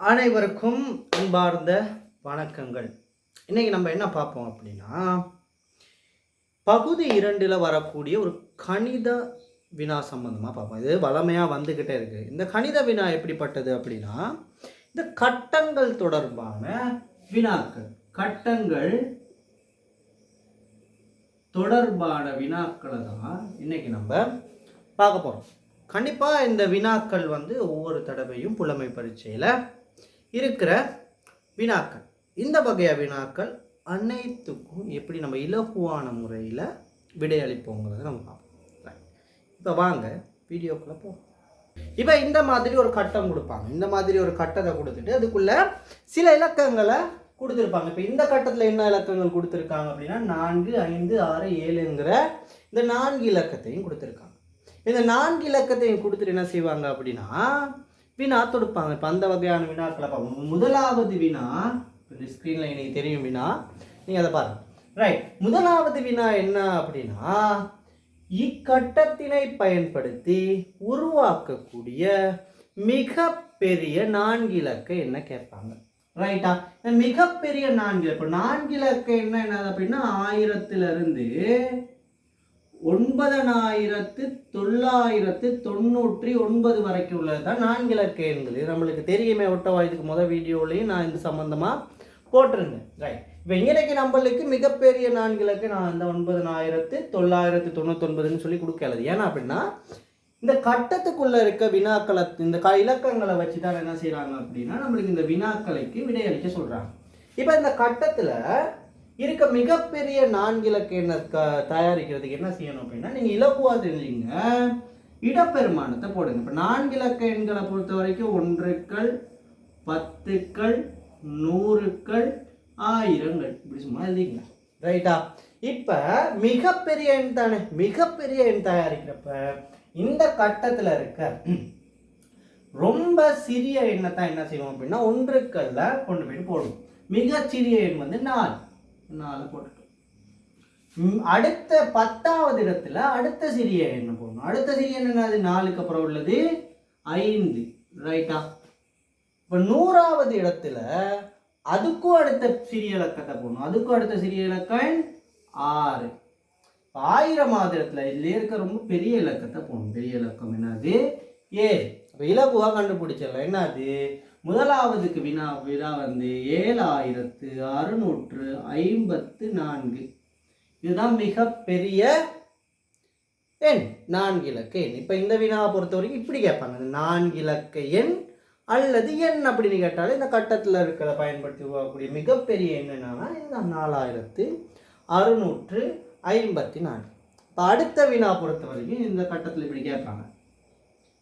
அனைவருக்கும் அன்பார்ந்த வணக்கங்கள். இன்றைக்கி நம்ம என்ன பார்ப்போம் அப்படின்னா பகுதி இரண்டில் வரக்கூடிய ஒரு கணித வினா சம்பந்தமாக பார்ப்போம். இது வளமையாக வந்துக்கிட்டே இருக்குது இந்த கணித வினா எப்படிப்பட்டது அப்படின்னா இந்த கட்டங்கள் தொடர்பான வினாக்கள் கட்டங்கள் தொடர்பான வினாக்களை தான் இன்றைக்கி நம்ம பார்க்க போகிறோம் கண்டிப்பாக இந்த வினாக்கள் வந்து ஒவ்வொரு தடவையும் புலமை பரீட்சையில் இருக்கிற வினாக்கள். இந்த வகைய வினாக்கள் அனைத்துக்கும் எப்படி நம்ம இலகுவான முறையில் விடையளிப்போங்கிறத நம்ம பார்ப்போம். இப்போ வாங்க வீடியோக்குள்ளே போ இப்போ இந்த மாதிரி ஒரு கட்டம் கொடுப்பாங்க. இந்த மாதிரி ஒரு கட்டத்தை கொடுத்துட்டு அதுக்குள்ளே சில இலக்கங்களை கொடுத்துருப்பாங்க. இப்போ இந்த கட்டத்தில் என்ன இலக்கங்கள் கொடுத்துருக்காங்க அப்படின்னா நான்கு ஐந்து ஆறு ஏழுங்கிற இந்த நான்கு இலக்கத்தையும் கொடுத்துருக்காங்க. இந்த நான்கு இலக்கத்தையும் கொடுத்துட்டு என்ன செய்வாங்க அப்படின்னா வினா தொடுப்பாங்க. இப்போ அந்த வகையான வினாக்களை பார்ப்போம் முதலாவது வினா இந்த ஸ்க்ரீனில் எனக்கு தெரியும் வினா. நீங்கள் அதை பாருங்கள் ரைட் முதலாவது வினா என்ன அப்படின்னா இக்கட்டத்தினை பயன்படுத்தி உருவாக்கக்கூடிய மிக பெரிய நான்கு என்ன கேட்பாங்க? ரைட்டா மிகப்பெரிய நான்கு இப்போ நான்கு என்ன என்னது அப்படின்னா ஆயிரத்திலிருந்து ஒன்பதனாயிரத்து தொள்ளாயிரத்து தொண்ணூற்றி ஒன்பது வரைக்கும் உள்ளது தான் நான்கு இலக்க எண்கள் இது நம்மளுக்கு தெரியுமே ஒட்டவா இதுக்கு முதல் வீடியோலையும் நான் இது சம்மந்தமாக போட்டிருந்தேன். ரைட் இப்போ இன்றைக்கு நம்மளுக்கு மிகப்பெரிய நான்கு இலக்கு நான் அந்த ஒன்பதனாயிரத்து தொள்ளாயிரத்து தொண்ணூத்தொன்பதுன்னு சொல்லி கொடுக்கலது ஏன்னா அப்படின்னா இந்த கட்டத்துக்குள்ளே இருக்க வினாக்களை இந்த க இலக்கங்களை வச்சு தான் என்ன செய்கிறாங்க அப்படின்னா நம்மளுக்கு இந்த வினாக்களைக்கு விடையளிக்க சொல்கிறாங்க இப்போ இந்த கட்டத்தில் இருக்க மிகப்பெரிய நான்கு இலக்க எண்ணை க தயாரிக்கிறதுக்கு என்ன செய்யணும் அப்படின்னா நீங்கள் இலக்குவா தெரிஞ்சுங்க. இடப்பெருமானத்தை போடுங்க. இப்போ நான்கு இலக்க எண்களை பொறுத்த வரைக்கும் ஒன்றுக்கள் பத்துக்கள் நூறுக்கள் ஆயிரங்கள். இப்படி சும்மா எழுதிங்க ரைட்டா? இப்போ மிகப்பெரிய எண் தானே? மிகப்பெரிய எண் தயாரிக்கிறப்ப இந்த கட்டத்தில் இருக்க ரொம்ப சிறிய எண்ணை தான் என்ன செய்வோம் அப்படின்னா ஒன்றுக்கல்ல கொண்டு போய் போடுவோம் மிகச்சிறிய எண் வந்து நாலு. நாலு போட்டுட்டோம். அடுத்த பத்தாவது இடத்துல அடுத்த சிறிய எண்ணை போடணும். அடுத்த சிறிய எண் என்னது? நாலுக்கு அப்புறம் உள்ளது ஐந்து. ரைட்டா இப்போ நூறாவது இடத்துல அதுக்கும் அடுத்த சிறிய இலக்கத்தை போடணும். அதுக்கும் அடுத்த சிறிய இலக்கம் ஆறு. ஆயிரம் ஆயிரமாவது இடத்துல இதுல இருக்க ரொம்ப பெரிய இலக்கத்தை போடணும். பெரிய இலக்கம் என்னது? ஏழு. இப்போ இலகுவாக கண்டுபிடிச்சிடலாம். என்னது? முதலாவதுக்கு வினா வினா வந்து ஏழாயிரத்து அறுநூற்று ஐம்பத்து நான்கு. இதுதான் மிகப்பெரிய எண். நான்கு இலக்க எண். இப்போ இந்த வினாவை பொறுத்த வரைக்கும் இப்படி கேட்பாங்க. நான்கு இலக்க எண் அல்லது எண் அப்படின்னு கேட்டாலும் இந்த கட்டத்தில் இருக்கிறத பயன்படுத்தி உருவாக்கக்கூடிய மிகப்பெரிய எண் என்னன்னா இந்த நாலாயிரத்து அறுநூற்று ஐம்பத்தி நான்கு. இப்போ அடுத்த வினா பொறுத்த வரைக்கும் இந்த கட்டத்தில் இப்படி கேட்பாங்க.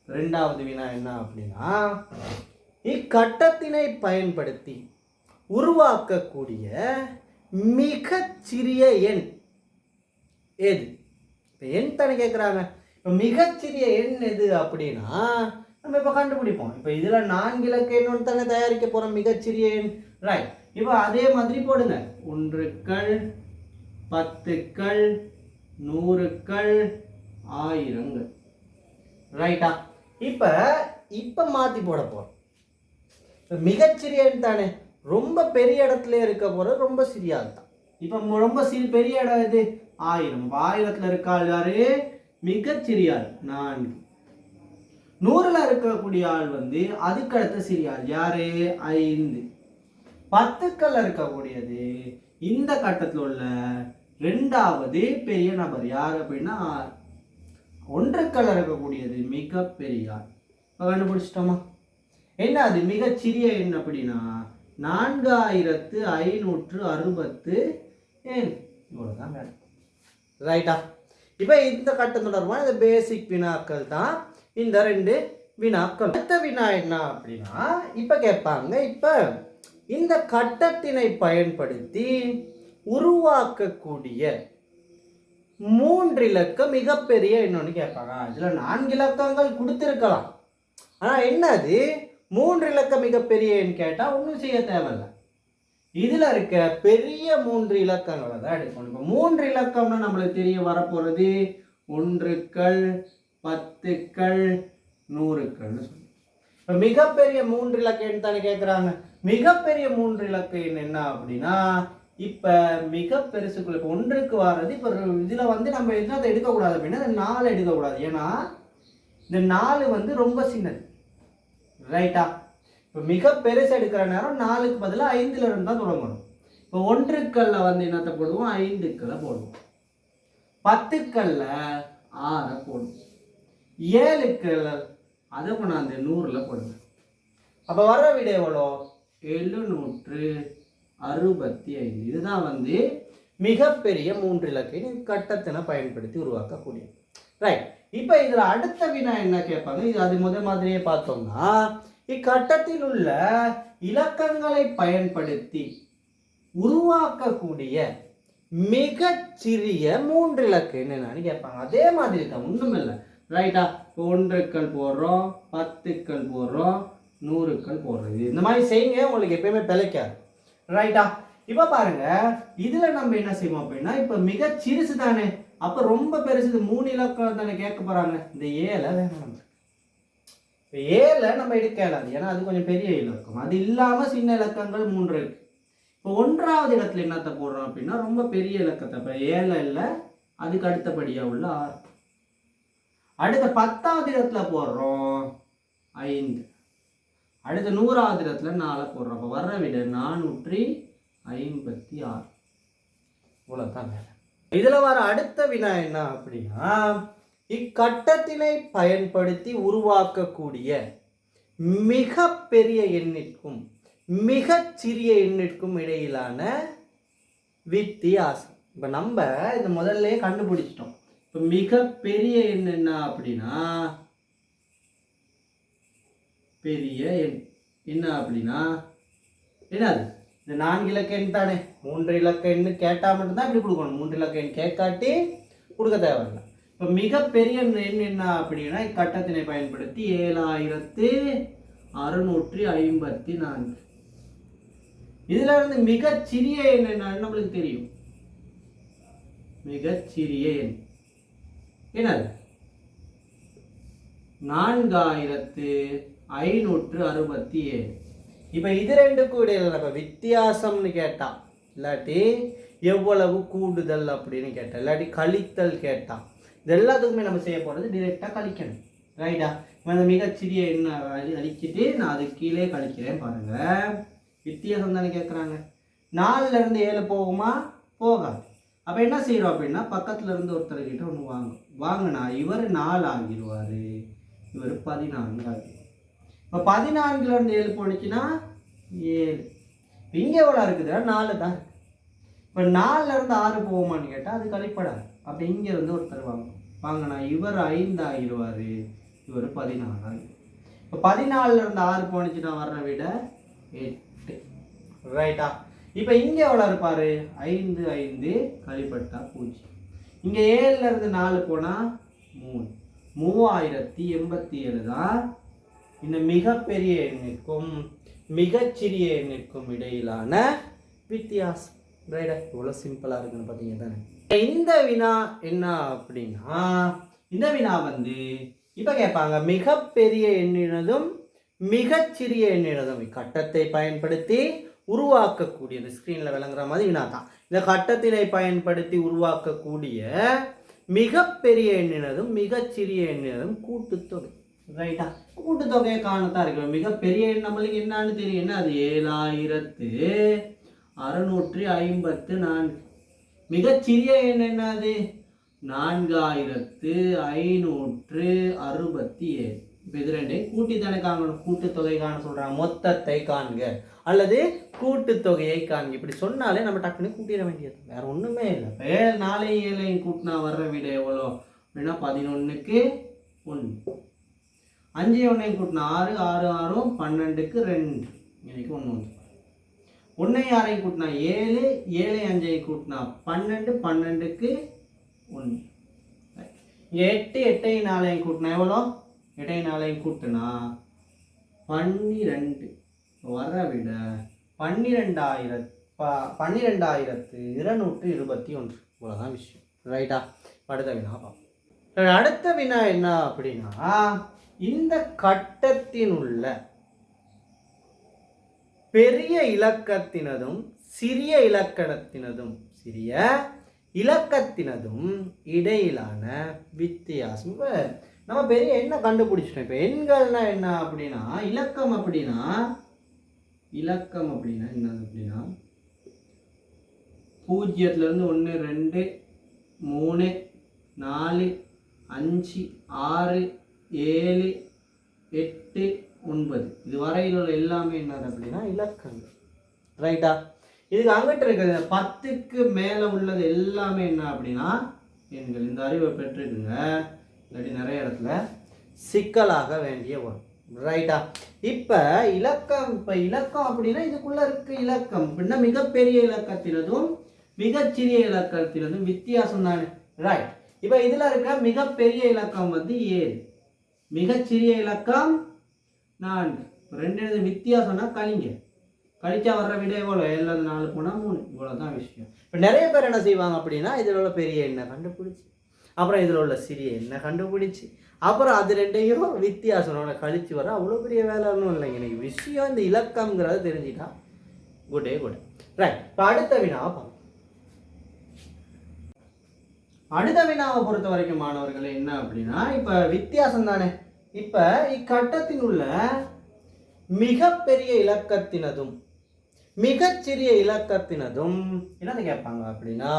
ரெண்டாவது வினா என்ன அப்படின்னா இக்கட்டத்தினை பயன்படுத்தி உருவாக்கக்கூடிய மிகச் சிறிய எண். எது? இப்போ எண் தானே கேட்குறாங்க இப்போ மிகச்சிறிய எண் எது அப்படின்னா நம்ம இப்போ கண்டுபிடிப்போம். இப்போ இதில் நான்கு இலக்க எண் ஒன்று தானே தயாரிக்க போகிறோம் மிகச்சிறிய எண். ரைட் இப்போ அதே மாதிரி போடுங்க. ஒன்றுக்கள் பத்துக்கள் நூறுக்கள் ஆயிரங்கள். ரைட்டா இப்போ இப்போ மாற்றி போட போகிறோம் இப்போ தானே? ரொம்ப பெரிய இடத்துல இருக்க போகிற ரொம்ப சிறிய ஆள் தான். இப்போ ரொம்ப சிறு பெரிய இடம் இது ஆயிரம் ஆயிரத்தில் ஆயிரத்துல இருக்க ஆள் யாரு? மிகச்சிறிய ஆள். நான்கு. நூறில் இருக்கக்கூடிய ஆள் வந்து அதுக்கடுத்த சிறிய ஆள் யாரு? ஐந்து. பத்துக்கள் இருக்கக்கூடியது இந்த கட்டத்தில் உள்ள ரெண்டாவது பெரிய நபர் யார் அப்படின்னா ஒன்றுக்கள் இருக்கக்கூடியது மிகப்பெரிய ஆள். கண்டுபிடிச்சிட்டோமா? என்ன அது மிகச்சிறிய எண் அப்படின்னா நான்காயிரத்து ஐநூற்று அறுபத்து ஏழு. இவ்வளோதான் வேணும் ரைட்டா இப்போ இந்த கட்டம் தொடர்பான இந்த பேசிக் வினாக்கள் தான் இந்த ரெண்டு வினாக்கள். அடுத்த வினா என்ன அப்படின்னா இப்போ கேட்பாங்க இப்போ இந்த கட்டத்தினை பயன்படுத்தி உருவாக்கக்கூடிய மூன்று இலக்க மிகப்பெரிய என்னன்னு கேட்பாங்க. இதில் நான்கு இலக்கங்கள் கொடுத்துருக்கலாம். ஆனால் என்னது? மூன்று இலக்க மிகப்பெரிய எண் கேட்டால் ஒன்றும் செய்ய தேவையில்லை. இதில் இருக்க பெரிய மூன்று இலக்கங்களை தான் எடுக்கணும். இப்போ மூன்று இலக்கம்னா நம்மளுக்கு தெரிய வரப்போகிறது ஒன்றுக்கள் பத்துக்கள் நூறுக்கள்னு சொல்லி. இப்போ மிகப்பெரிய மூன்று இலக்க எண் தானே கேட்குறாங்க மிகப்பெரிய மூன்று இலக்க எண் என்ன அப்படின்னா இப்போ மிக பெருசுக்குள்ள இப்போ ஒன்றுக்கு வர்றது இப்போ இதில் வந்து நம்ம எதுவும் அதை எடுக்கக்கூடாது அப்படின்னா இந்த நாலு எடுக்கக்கூடாது. ஏன்னா இந்த நாலு வந்து ரொம்ப சின்னது. ரைட்டா? இப்போ மிக பெருசு எடுக்கிற நேரம் நாலுக்கு பதிலாக ஐந்துல இருந்து தான் தொடங்கணும். இப்போ ஒன்றுக்கல்ல வந்து என்னத்தை போடுவோம்? ஐந்துக்களை போடுவோம். பத்துக்கல்ல ஆறை போடுவோம். ஏழுக்கல்ல அதை கொண்டாந்து நூறில் போடுங்க அப்போ வர வீடு எவ்வளோ? எழுநூற்று அறுபத்தி ஐந்து இதுதான் வந்து மிகப்பெரிய மூன்று இலக்கை கட்டத்தினை பயன்படுத்தி உருவாக்கக்கூடிய ரைட் இப்போ இதில் அடுத்த வினா என்ன கேட்பாங்க? இது அது முதல் மாதிரியே பார்த்தோம்னா இக்கட்டத்தில் உள்ள இலக்கங்களை பயன்படுத்தி உருவாக்கக்கூடிய மிகச் சிறிய மூன்று இலக்கு என்னென்னு கேட்பாங்க. அதே மாதிரி தான் ஒன்றும் இல்லை. ரைட்டா ஒன்றுக்கள் போடுறோம் பத்துக்கள் போடுறோம் நூறுக்கள் போடுறது இந்த மாதிரி செய்யுங்க உங்களுக்கு எப்பயுமே பிழைக்காது. ரைட்டா இப்போ பாருங்க இதில் நம்ம என்ன செய்வோம் அப்படின்னா இப்போ மிக சிறுசு தானே? அப்போ ரொம்ப பெருசு இது மூணு இலக்கம் தானே கேட்க போகிறாங்க இந்த ஏழை வேணும் நம்ம இப்போ ஏழை நம்ம எடுக்க இயலாது. ஏன்னா அது கொஞ்சம் பெரிய இலக்கம். அது இல்லாமல் சின்ன இலக்கங்கள் மூன்று இருக்கு. இப்போ ஒன்றாவது இடத்துல என்னத்தை போடுறோம் அப்படின்னா ரொம்ப பெரிய இலக்கத்தை. இப்போ ஏழை இல்லை அதுக்கு அடுத்தபடியாக உள்ள ஆறு. அடுத்த பத்தாவது இடத்துல போடுறோம் ஐந்து. அடுத்த நூறாவது இடத்துல நாளை போடுறோம். அப்போ வர்ற விட நானூற்றி ஐம்பத்தி ஆறு. இவ்வளோதான் வேலை. இதில் வர அடுத்த வினா என்ன அப்படின்னா இக்கட்டத்தினை பயன்படுத்தி உருவாக்கக்கூடிய மிக பெரிய எண்ணிற்கும் மிகச் சிறிய எண்ணிற்கும் இடையிலான வித்தியாசம். இப்போ நம்ம இதை முதல்ல கண்டுபிடிச்சிட்டோம். இப்போ மிக பெரிய எண் என்ன அப்படின்னா பெரிய எண். என்ன அப்படின்னா என்னது? இந்த நான்கு இலக்க எண் தானே? மூன்று இலக்க எண்ணு கேட்டால் மட்டும்தான் இப்படி கொடுக்கணும். மூன்று இலக்க எண் கேட்காட்டி கொடுக்க தேவையில்லை. இப்போ மிகப்பெரிய எண் என்ன அப்படின்னா இக்கட்டத்தினை பயன்படுத்தி ஏழாயிரத்து அறுநூற்றி ஐம்பத்தி நான்கு. இதில் இருந்து மிகச் சிறிய எண் என்னன்னு நம்மளுக்கு தெரியும். மிகச் சிறிய எண். என்னது? நான்காயிரத்து ஐநூற்று அறுபத்தி ஏழு. இப்போ இது ரெண்டுக்கும் இடையில நம்ம வித்தியாசம்னு கேட்டான் இல்லாட்டி எவ்வளவு கூடுதல் அப்படின்னு கேட்டான் இல்லாட்டி கழித்தல் கேட்டான் இது எல்லாத்துக்குமே நம்ம செய்ய போகிறது டிரெக்டாக கழிக்கணும். ரைட்டா இப்போ இந்த மிகச்சிறிய என்ன அழி அழிச்சிட்டு நான் அது கீழே கழிக்கிறேன் பாருங்க. வித்தியாசம் தானே கேட்குறாங்க நாலுலேருந்து ஏழு போகுமா? போகாது. அப்போ என்ன செய்கிறோம் அப்படின்னா பக்கத்தில் இருந்து ஒருத்தர்கிட்ட ஒன்று வாங்க வாங்கினா இவர் நாலு ஆகிடுவார் இவர் பதினான்கு ஆகிடுவார் இப்போ பதினான்குல இருந்து ஏழு போனுச்சுன்னா ஏழு. இங்கே எவ்வளோ இருக்குதுன்னா நாலு தான் இப்போ நாலுல இருந்து ஆறு போவோமான்னு கேட்டால் அது கழிப்படாது. அப்போ இங்கே இருந்து ஒருத்தர் வாங்க வாங்கினா இவர் ஐந்து ஆகிடுவார் இவர் பதினாறு ஆகிடும் இப்போ பதினாலுல இருந்து ஆறு போனுச்சுன்னா வர்ற விட எட்டு. ரைட்டா இப்போ இங்கே எவ்வளோ இருப்பார்? ஐந்து ஐந்து கழிப்பட்டா பூஜ்ஜியம். இங்கே ஏழுல இருந்து நாலு போனால் மூணு. மூவாயிரத்தி எண்பத்தி ஏழு தான் இந்த மிகப்பெரிய எண்ணிற்கும் மிகச்சிறிய எண்ணிற்கும் இடையிலான வித்தியாசம். ரைடா இவ்வளோ சிம்பிளாக இருக்குன்னு பார்த்தீங்க தானே? இந்த வினா என்ன அப்படின்னா இந்த வினா வந்து இப்போ கேட்பாங்க மிகப்பெரிய எண்ணினதும் மிகச்சிறிய எண்ணினதும். கட்டத்தை பயன்படுத்தி உருவாக்கக்கூடியது. ஸ்க்ரீனில் விளங்குற மாதிரி வினா தான். இந்த கட்டத்தினை பயன்படுத்தி உருவாக்கக்கூடிய மிகப்பெரிய எண்ணினதும் மிகச்சிறிய எண்ணினதும் கூட்டுத்தொகை. ரைட்டா கூட்டுத்தொகையை காணத்தான் இருக்கிறோம் மிகப்பெரிய எண் நம்மளுக்கு என்னன்னு தெரியும். என்ன? அது ஏழாயிரத்து அறுநூற்றி ஐம்பத்து நான்கு. மிகச்சிறிய எண் என்னது நான்காயிரத்து ஐநூற்று அறுபத்தி ஏழு இப்போ இது ரெண்டையும் கூட்டி தானே காணணும். கூட்டுத்தொகை காண சொல்கிறாங்க மொத்தத்தை காண்க. அல்லது கூட்டுத்தொகையை காண்க. இப்படி சொன்னாலே நம்ம டக்குன்னு கூட்டிட வேண்டியது. வேற ஒன்றுமே இல்லை. வேறு நாளையும் ஏழையும் கூட்டினா வர்ற விட எவ்வளோ? அப்படின்னா பதினொன்றுக்கு ஒன்று. அஞ்சு ஒன்றையும் கூட்டினா ஆறு ஆறு ஆறும் பன்னெண்டுக்கு ரெண்டு. இன்னைக்கு ஒன்று வந்து ஒன்றையும் ஆறையும் கூட்டினா ஏழு ஏழை அஞ்சையும் கூட்டினா பன்னெண்டு பன்னெண்டுக்கு ஒன்று இங்கே எட்டு எட்டையும் நாளையும் கூட்டினா எவ்வளோ? எட்டையும் நாளையும் கூட்டினா பன்னிரெண்டு. வர விட பன்னிரெண்டாயிரத் ப பன்னிரெண்டாயிரத்து இருநூற்று இருபத்தி ஒன்று. இவ்வளோதான் விஷயம். ரைட்டா அடுத்த வினா அடுத்த வினா என்ன அப்படின்னா இந்த கட்டத்தினுள்ள பெரிய இலக்கத்தினதும் சிறிய இலக்கணத்தினதும் சிறிய இலக்கத்தினதும் இடையிலான வித்தியாசம். இப்போ நம்ம பெரிய என்ன கண்டுபிடிச்சிட்டோம். இப்போ எண்கள்னா என்ன அப்படின்னா இலக்கம் அப்படின்னா இலக்கம் அப்படின்னா என்னது அப்படின்னா பூஜ்ஜியத்துலேருந்து ஒன்று ரெண்டு மூணு நாலு அஞ்சு ஆறு ஏழு எட்டு ஒன்பது. இது வரையில் உள்ள எல்லாமே என்னது அப்படின்னா இலக்கங்கள். ரைட்டா இதுக்கு அங்கிட்ட இருக்கிறது பத்துக்கு மேலே உள்ளது எல்லாமே என்ன அப்படின்னா எண்கள். இந்த அறிவை பெற்றுக்குங்க. இல்லாட்டி நிறைய இடத்துல சிக்கலாக வேண்டிய வரும் ரைட்டா இப்போ இலக்கம் இப்போ இலக்கம் அப்படின்னா இதுக்குள்ளே இருக்க இலக்கம். அப்படின்னா மிகப்பெரிய இலக்கத்தினதும் மிகச்சிறிய இலக்கத்தினதும் வித்தியாசம் தானே? ரைட் இப்போ இதில் இருக்க மிகப்பெரிய இலக்கம் வந்து ஏழு. மிகச்சிறிய இலக்கம் நான்கு. ரெண்டு எழுது வித்தியாசம்னா கழிங்க. கழிச்சா வர்ற விட எவ்வளோ எல்லாம் நாலு போனால் மூணு. இவ்வளோ தான் விஷயம். இப்போ நிறைய பேர் என்ன செய்வாங்க அப்படின்னா இதில் உள்ள பெரிய எண்ணெய் கண்டுபிடிச்சி அப்புறம் இதில் உள்ள சிறிய எண்ணெய் கண்டுபிடிச்சி அப்புறம் அது ரெண்டையும் வித்தியாசனோட கழிச்சு வர அவ்வளோ பெரிய வேலை ஒன்றும் இல்லைங்க. எனக்கு விஷயம் இந்த இலக்கம்ங்கிறத தெரிஞ்சுட்டா குட்டே குட் ரைட் இப்போ அடுத்த வினாவை பார்ப்போம். அடுத்த வினாவை பொறுத்த வரைக்கும் மாணவர்களே என்ன அப்படின்னா இப்போ வித்தியாசம் தானே? இப்போ இக்கட்டத்தின் உள்ள மிகப்பெரிய இலக்கத்தினதும் மிகச்சிறிய இலக்கத்தினதும் என்னது கேட்பாங்க அப்படின்னா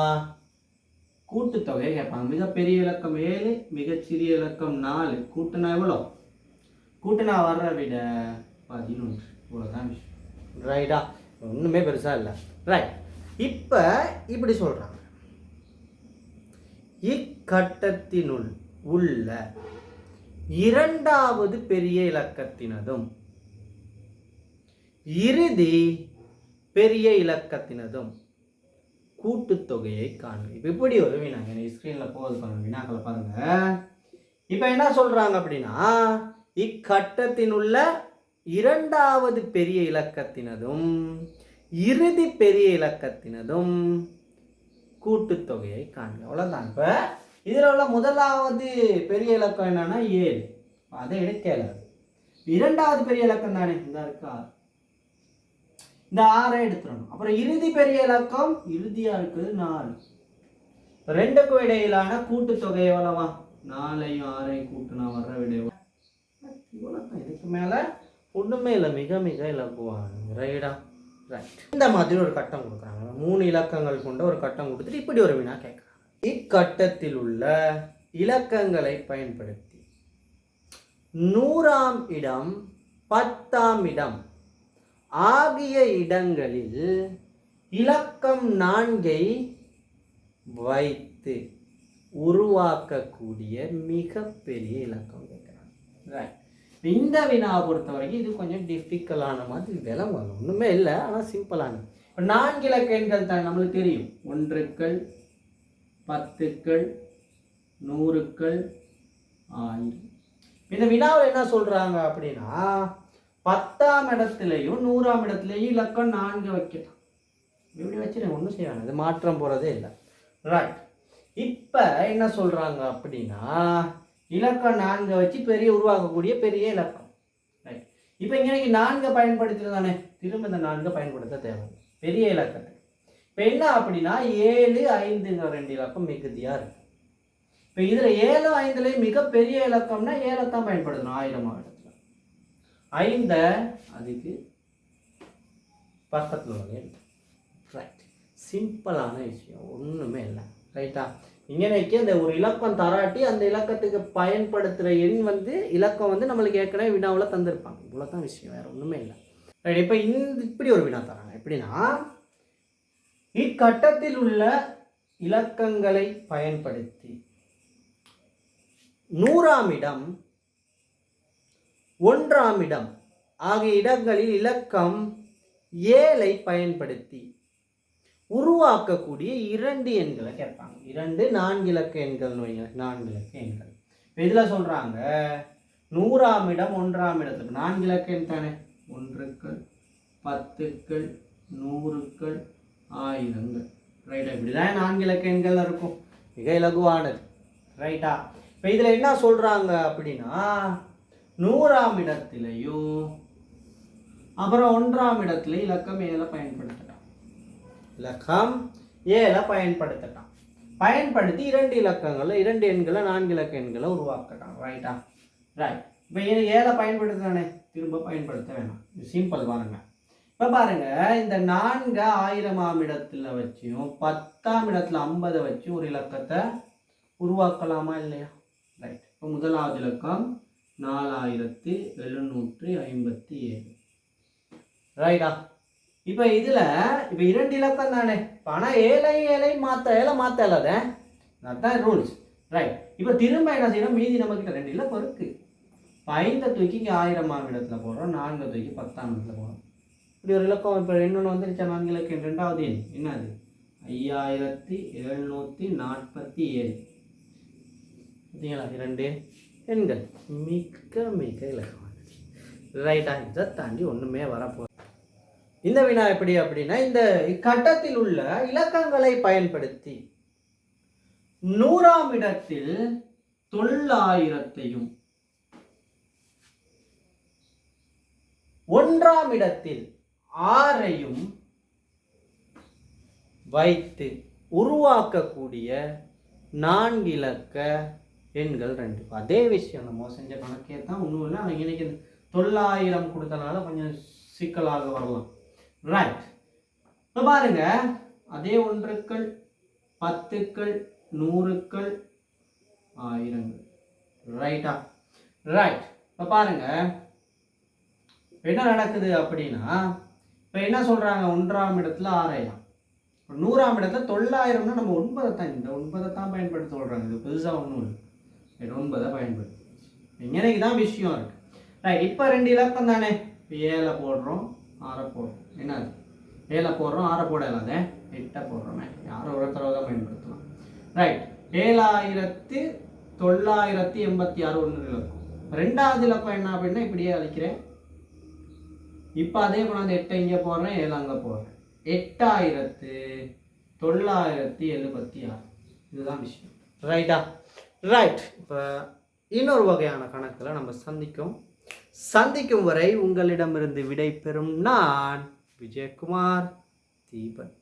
கூட்டுத்தொகையை கேட்பாங்க. மிகப்பெரிய இலக்கம் ஏழு மிகச்சிறிய இலக்கம் நாலு. கூட்டுனா எவ்வளோ? கூட்டுனா வர்ற விட பதினொன்று. இவ்வளோதான் விஷயம். ரைட்டா ஒன்றுமே பெருசாக இல்லை. ரைட் இப்போ இப்படி சொல்கிறேன் இக்கட்டத்தினுள் உள்ள இரண்டாவது பெரிய இலக்கத்தினதும் இறுதி பெரிய இலக்கத்தினதும் கூட்டுத்தொகையை காணும். இப்போ இப்படி ஒரு வினாங்க நீ ஸ்க்ரீனில் போகுது பாருங்க வினாக்களை பாருங்க. இப்போ என்ன சொல்கிறாங்க அப்படின்னா இக்கட்டத்தினுள்ள இரண்டாவது பெரிய இலக்கத்தினதும் இறுதி பெரிய இலக்கத்தினதும் கூட்டுத்தொகையை காண்க. அவ்வளோதான் இப்போ இதில் உள்ள முதலாவது பெரிய இலக்கம் என்னன்னா ஏழு. அதை எடுக்கல இரண்டாவது பெரிய இலக்கம் தானே? இந்த இருக்கா? இந்த ஆறை எடுத்துடணும். அப்புறம் இறுதி பெரிய இலக்கம் இறுதியா இருக்குது நாலு. ரெண்டுக்கும் இடையிலான கூட்டுத்தொகை எவ்வளவா? நாலையும் ஆறையும் கூட்டுனா வர்ற விட எவ்வளவு? இதுக்கு மேல ஒண்ணுமே இல்லை. மிக மிக இலக்குவாங்க ரைடா இந்த மாதிரி ஒரு கட்டம் கொடுக்குறாங்க. மூணு இலக்கங்கள் கொண்ட ஒரு கட்டம் கொடுத்துட்டு இப்படி ஒரு வினா கேட்குறாங்க. இக்கட்டத்தில் உள்ள இலக்கங்களை பயன்படுத்தி நூறாம் இடம் பத்தாம் இடம் ஆகிய இடங்களில் இலக்கம் நான்கை வைத்து உருவாக்கக்கூடிய மிகப்பெரிய இலக்கம் கேட்குறாங்க. ரைட் இந்த வினாவை பொறுத்த வரைக்கும் இது கொஞ்சம் டிஃபிக்கலான மாதிரி விளங்கும் ஒன்றுமே இல்லை ஆனால் சிம்பிளானது இப்போ நான்கு இலக்க எண்கள் தான் நம்மளுக்கு தெரியும். ஒன்றுக்கள் பத்துக்கள் நூறுக்கள் ஆயிரம். இந்த வினாவில் என்ன சொல்கிறாங்க அப்படின்னா பத்தாம் இடத்துலையும் நூறாம் இடத்துலையும் இலக்கம் நான்கு வைக்கலாம் இப்படி வச்சு ஒன்றும் செய்யணும் இது மாற்றம் போகிறதே இல்லை. ரைட் இப்போ என்ன சொல்கிறாங்க அப்படின்னா இலக்கம் நான்கை வச்சு பெரிய உருவாக்கக்கூடிய பெரிய இலக்கம். ரைட் இப்போ இங்கே இன்னைக்கு நான்கை பயன்படுத்துறது தானே? திரும்ப இந்த நான்கை பயன்படுத்த தேவை பெரிய இலக்கத்தை இப்போ என்ன அப்படின்னா ஏழு ஐந்துங்கிற ரெண்டு இலக்கம் மிகுதியாக இருக்கும் இப்போ இதில் ஏழு ஐந்துலேயும் மிகப்பெரிய இலக்கம்னா ஏழைத்தான் பயன்படுத்தணும் ஆயிரம் இடத்துல ஐந்த அதுக்கு பக்கத்தில் ரைட் சிம்பிளான விஷயம் ஒன்றுமே இல்லை. ரைட்டா இங்கனைக்கு அந்த ஒரு இலக்கம் தராட்டி அந்த இலக்கத்துக்கு பயன்படுத்துகிற எண் வந்து இலக்கம் வந்து நம்மளுக்கு ஏற்கனவே வினாவில் தந்திருப்பாங்க. இவ்வளோ தான் விஷயம் வேறு ஒன்றுமே இல்லை. ரைட் இப்போ இந்த இப்படி ஒரு வினா தராங்க. எப்படின்னா இக்கட்டத்தில் உள்ள இலக்கங்களை பயன்படுத்தி நூறாம் இடம் ஒன்றாம் இடம் ஆகிய இடங்களில் இலக்கம் ஏழை பயன்படுத்தி உருவாக்கக்கூடிய இரண்டு எண்களை கேட்பாங்க. இரண்டு நான்கு இலக்க எண்கள்னு வைங்க நான்கு இலக்க எண்கள். இப்போ இதில் சொல்கிறாங்க நூறாம் இடம் ஒன்றாம் இடத்துக்கு நான்கு இலக்க எண் தானே? ஒன்றுக்கள் பத்துக்கள் நூறுக்கள் ஆயிரங்கள். ரைட்டா இப்படி தான் நான்கு இலக்க எண்கள் இருக்கும். மிக இலகுவானது. ரைட்டா இப்போ இதில் என்ன சொல்கிறாங்க அப்படின்னா நூறாம் இடத்திலையும் அப்புறம் ஒன்றாம் இடத்துல இலக்கம் மேலே பயன்படுத்த இலக்கம். ஏழை பயன்படுத்தலாம். பயன்படுத்தி இரண்டு இலக்கங்களை இரண்டு எண்களை நான்கு இலக்க எண்களை உருவாக்கலாம். ரைட்டா ரைட் இப்போ ஏழை பயன்படுத்துறானே? திரும்ப பயன்படுத்த வேணாம். சிம்பிள் பாருங்க. இப்போ பாருங்க இந்த நான்கு ஆயிரமாம் இடத்துல வச்சும் பத்தாம் இடத்துல ஐம்பதை வச்சு ஒரு இலக்கத்தை உருவாக்கலாமா இல்லையா? ரைட் இப்போ முதலாவது இலக்கம் நாலாயிரத்து எழுநூற்றி ஐம்பத்தி ஏழு. ரைட்டா இப்போ இதில் இப்போ இரண்டு இலக்கம் தானே? இப்போ ஆனால் ஏழை ஏழை மாற்ற ஏழை மாற்ற இல்லாத அதுதான் ரூல்ஸ் ரைட் இப்போ திரும்ப என்ன செய்யணும்? மீதி நம்மக்கிட்ட ரெண்டு இலக்கம் இருக்குது இப்போ ஐந்தை தூக்கி இங்கே ஆயிரமாம் இடத்துல போடுறோம் நான்கை தூக்கி பத்தாம் இடத்துல போகிறோம் இப்படி ஒரு இலக்கம் இப்போ இன்னொன்று வந்துருச்சா நான்கு இலக்கம் ரெண்டாவது எண். என்னது? ஐயாயிரத்தி எழுநூற்றி நாற்பத்தி ஏழு. பார்த்தீங்களா? இரண்டு எண்கள். மிக்க மிக்க இலக்கமானது ரைட்டா இதை தாண்டி ஒன்றுமே வரப்போ இந்த வினா எப்படி அப்படின்னா இந்த கட்டத்தில் உள்ள இலக்கங்களை பயன்படுத்தி நூறாம் இடத்தில் தொள்ளாயிரத்தையும் ஒன்றாம் இடத்தில் ஆறையும் வைத்து உருவாக்கக்கூடிய நான்கிலக்க எண்கள் ரெண்டு. அதே விஷயம் நம்ம செஞ்ச கணக்கே தான் ஒன்றும் இல்லை ஆனால் இன்னைக்கு இந்த தொள்ளாயிரம் கொடுத்தனால கொஞ்சம் சிக்கலாக வரலாம். ரைட் இப்போ பாருங்க. அதே ஒன்றுக்கள் பத்துக்கள் நூறுக்கள் ஆயிரங்கள். ரைட்டா ரைட் இப்போ பாருங்க. என்ன நடக்குது அப்படின்னா இப்போ என்ன சொல்கிறாங்க ஒன்றாம் இடத்துல ஆறாயிரம். நூறாம் இடத்துல தொள்ளாயிரம்னா நம்ம ஒன்பதை தான் இந்த ஒன்பதை தான் பயன்படுத்த சொல்கிறாங்க இது பெருசாக ஒன்றும் இல்லை. ஒன்பதை பயன்படுத்து. இங்கனைக்கு தான் விஷயம் இருக்குது ரைட் இப்போ ரெண்டு இலக்கம் தானே இப்போ ஏழை போடுறோம் ஆறை போடுறோம். என்னது? ஏழை போடுறோம் ஆறை போடலாதே எட்டை போடுறோமே. யாரோ ஒருத்தரவை தான் பயன்படுத்தலாம். ரைட் ஏழாயிரத்து தொள்ளாயிரத்தி எண்பத்தி ஆறு ஒன்று இலக்கம் ரெண்டாவது இலக்கம் என்ன அப்படின்னா இப்படியே அழைக்கிறேன். இப்போ அதே கொண்டாந்து எட்டை இங்கே போடுறேன் ஏழு அங்கே போடுறேன். எட்டாயிரத்து தொள்ளாயிரத்தி எழுபத்தி ஆறு. இதுதான் விஷயம். ரைட்டா ரைட் இப்போ இன்னொரு வகையான கணக்கில் நம்ம சந்திக்கும். சந்திக்கும் வரை உங்களிடமிருந்து விடை பெறும் நான் விஜயகுமார் தீபன்.